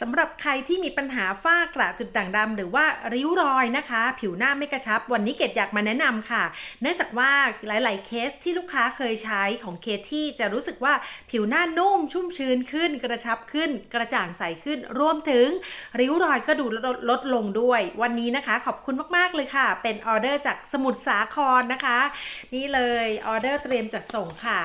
สำหรับใครที่มีปัญหาฝ้ากระจุดด่างดำหรือว่าริ้วรอยนะคะ ผิวหน้าไม่กระชับ วันนี้เกดอยากมาแนะนำค่ะ เนื่องจากว่าหลาย ๆ เคสที่ลูกค้าเคยใช้ของเคที่จะรู้สึกว่าผิวหน้านุ่มชุ่มชื้นขึ้น กระชับขึ้น กระจ่างใสขึ้น รวมถึงริ้วรอยก็ดูลดลดลงด้วย วันนี้นะคะ ขอบคุณมาก ๆ เลยค่ะ เป็นออเดอร์จากสมุทรสาครนะคะ นี่เลยออเดอร์เตรียมจัดส่งค่ะ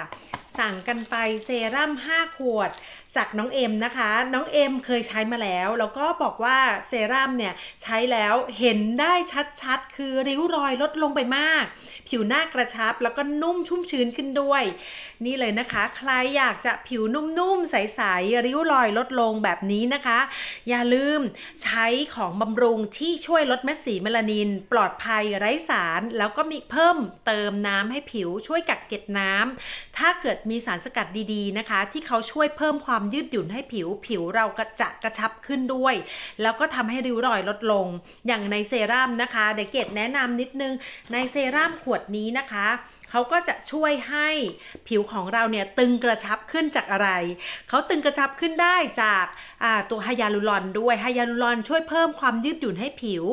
สั่งกันไปเซรั่ม5 ขวดจากน้องเอ็มนะคะ น้องเอ็มเคยใช้มาแล้ว แล้วก็บอกว่าเซรั่มเนี่ยใช้แล้วเห็นได้ชัดๆ คือริ้วรอยลดลงไปมาก ผิวหน้ากระชับแล้วก็นุ่มชุ่มชื้นขึ้นด้วย นี่เลยนะคะ ใครอยากจะผิวนุ่มๆ ใสๆ ริ้วรอยลดลงแบบนี้นะคะ อย่าลืมใช้ของบำรุงที่ช่วยลดเม็ดสีเมลานิน ปลอดภัยไร้สาร แล้วก็มีเพิ่มเติมน้ำให้ผิวช่วยกักเก็บน้ำถ้าเกิดมีสารสกัดดีๆนะคะ ที่เขาช่วยเพิ่มความยืดหยุ่นให้ผิวผิวเรากระจะกระชับขึ้นด้วย แล้วก็ทำให้ริ้วรอยลดลง อย่างในเซรั่มนะคะเดี๋ยวเกดแนะนำนิดนึงในเซรั่มขวดนี้นะคะเขาก็จะช่วยให้ผิวของเราเนี่ยตึงกระชับขึ้นจากอะไร เขาตึงกระชับขึ้นได้จากาตัวไฮยาลูรอนด้วยไฮยาลูรอนช่วยเพิ่มความยืดหยุ่นให้ผิว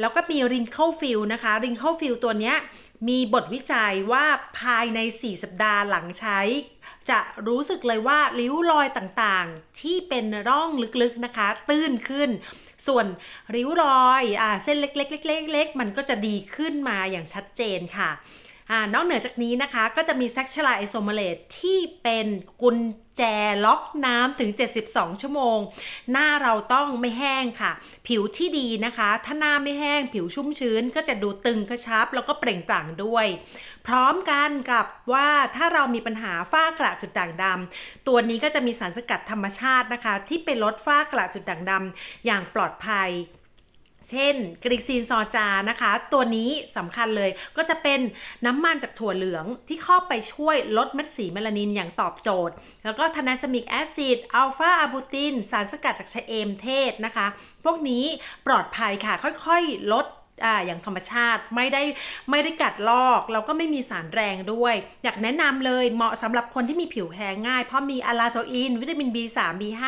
แล้วก็มีริงเคิลฟิลนะคะริงเคิลฟิลตัวเนี้ยมีบทวิจัยว่าภายใน 4 สัปดาห์หลังใช้ จะรู้สึกเลยว่าริ้วรอยต่างๆ ที่เป็นร่องลึกๆนะคะ ตื้นขึ้น ส่วนริ้วรอยอเส้นเล็กๆๆๆมันก็จะดีขึ้นมาอย่างชัดเจนค่ะ นอกเหนือจากนี้นะคะก็จะมีแซคชลาไอโซมาเลตที่เป็นกุญแจล็อกน้ำถึง 72 ชั่วโมง หน้าเราต้องไม่แห้งค่ะ ผิวที่ดีนะคะ ถ้าหน้าไม่แห้ง ผิวชุ่มชื้น ก็จะดูตึงกระชับ แล้วก็เปล่งปลั่งด้วย พร้อมกันกับว่าถ้าเรามีปัญหาฝ้ากระจุดด่างดำตัวนี้ก็จะมีสารสกัดธรรมชาตินะคะ ที่ไปลดฝ้ากระจุดด่างดำอย่างปลอดภัย เช่นกริกซีนซอจานะคะ ตัวนี้สำคัญเลยก็จะเป็นน้ำมันจากถั่วเหลืองที่เข้าไปช่วยลดเม็ดสีเมลานินอย่างตอบโจทย์ แล้วก็ทนาสมิกแอซิดอัลฟาอะบูติน สารสกัดจากชะเอมเทศนะคะ พวกนี้ปลอดภัยค่ะค่อยๆ ลด อ่าอย่างธรรมชาติไม่ได้ไม่ได้กัดลอก แล้วก็ไม่มีสารแรงด้วย อยากแนะนำเลยเหมาะสำหรับคนที่มีผิวแพ้ง่าย เพราะมีอะลาโทอิน วิตามิน B3 B5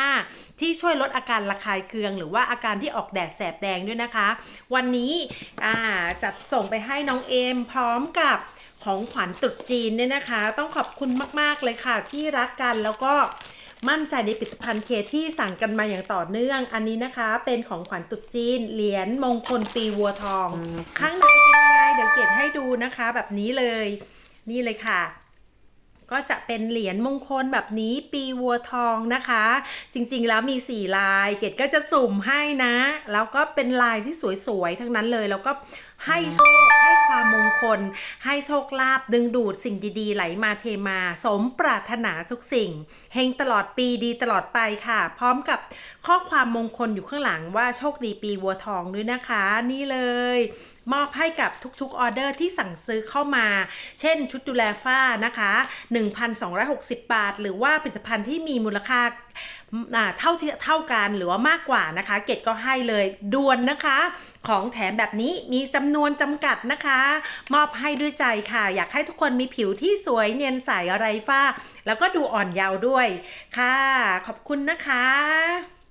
ที่ช่วยลดอาการระคายเคือง หรือว่าอาการที่ออกแดดแสบแดงด้วยนะคะ วันนี้อ่าจัดส่งไปให้น้องเอมพร้อมกับของขวัญตรุษจีนเนี่ยนะคะ ต้องขอบคุณมาก ๆ เลยค่ะที่รักกันแล้วก็ มั่นใจในผลิตภัณฑ์เคที่สั่งกันมาอย่างต่อเนื่อง อันนี้นะคะ เป็นของขวัญตรุษจีน เหรียญมงคลปีวัวทอง ข้างในเป็นยังไงเดี๋ยวเกดให้ดูนะคะ แบบนี้เลย นี่เลยค่ะ ก็จะเป็นเหรียญมงคลแบบนี้ปีวัวทองนะคะ จริงๆแล้วมี 4 ลาย เกดก็จะสุ่มให้นะ แล้วก็เป็นลายที่สวยๆ ทั้งนั้นเลย แล้วก็ให้โชค ให้ความมงคล ให้โชคลาภดึงดูดสิ่งดีๆ ไหลมาเทมา สมปรารถนาทุกสิ่งเฮงตลอดปีดีตลอดไปค่ะ พร้อมกับข้อความมงคลอยู่ข้างหลังว่าโชคดีปีวัวทองด้วยนะคะ นี่เลย มอบให้กับทุกๆออเดอร์ที่สั่งซื้อเข้ามา เช่นชุดดูแลฝ้านะคะ 1,260 บาท หรือว่าผลิตภัณฑ์ที่มีมูลค่าเท่าเท่ากันหรือว่ามากกว่านะคะ เกดก็ให้เลยด่วนนะคะ ของแถมแบบนี้มีจำนวนจำกัดนะคะ มอบให้ด้วยใจค่ะ อยากให้ทุกคนมีผิวที่สวยเนียนใสไร้ฝ้า แล้วก็ดูอ่อนเยาว์ด้วยค่ะ ขอบคุณนะคะ